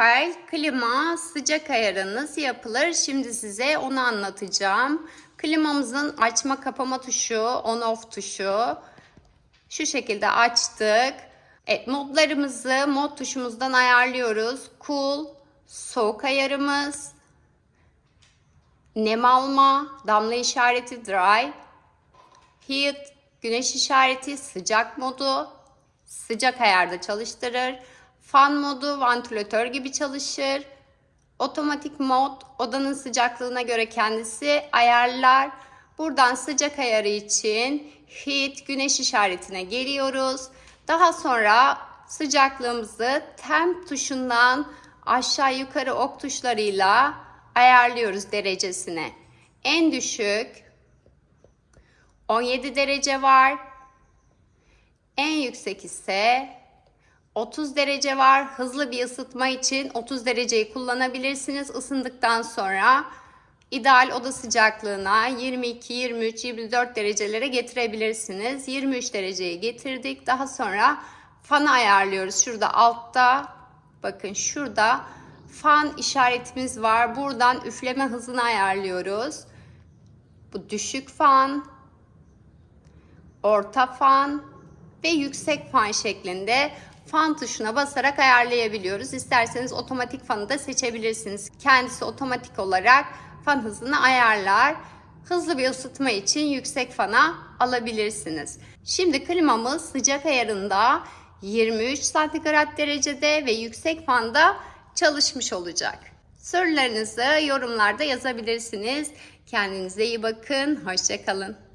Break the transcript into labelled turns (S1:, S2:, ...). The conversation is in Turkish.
S1: kalorifer, klima, sıcak ayarı nasıl yapılır? Şimdi size onu anlatacağım. Klimamızın açma kapama tuşu, on off tuşu. Şu şekilde açtık. Evet, modlarımızı mod tuşumuzdan ayarlıyoruz. Cool, soğuk ayarımız, nem alma, damla işareti dry, heat, güneş işareti sıcak modu, sıcak ayarda çalıştırır. Fan modu vantilatör gibi çalışır. Otomatik mod odanın sıcaklığına göre kendisi ayarlar. Buradan sıcak ayarı için heat güneş işaretine geliyoruz. Daha sonra sıcaklığımızı temp tuşundan aşağı yukarı ok tuşlarıyla ayarlıyoruz derecesine. En düşük 17 derece var. En yüksek ise 30 derece var. Hızlı bir ısıtma için 30 dereceyi kullanabilirsiniz. Isındıktan sonra ideal oda sıcaklığına 22, 23, 24 derecelere getirebilirsiniz. 23 dereceyi getirdik. Daha sonra fanı ayarlıyoruz. Şurada altta bakın şurada fan işaretimiz var. Buradan üfleme hızını ayarlıyoruz. Bu düşük fan, orta fan ve yüksek fan şeklinde fan tuşuna basarak ayarlayabiliyoruz. İsterseniz otomatik fanı da seçebilirsiniz. Kendisi otomatik olarak fan hızını ayarlar. Hızlı bir ısıtma için yüksek fana alabilirsiniz. Şimdi klimamız sıcak ayarında 23 santigrat derecede ve yüksek fanda çalışmış olacak. Sorularınızı yorumlarda yazabilirsiniz. Kendinize iyi bakın. Hoşçakalın.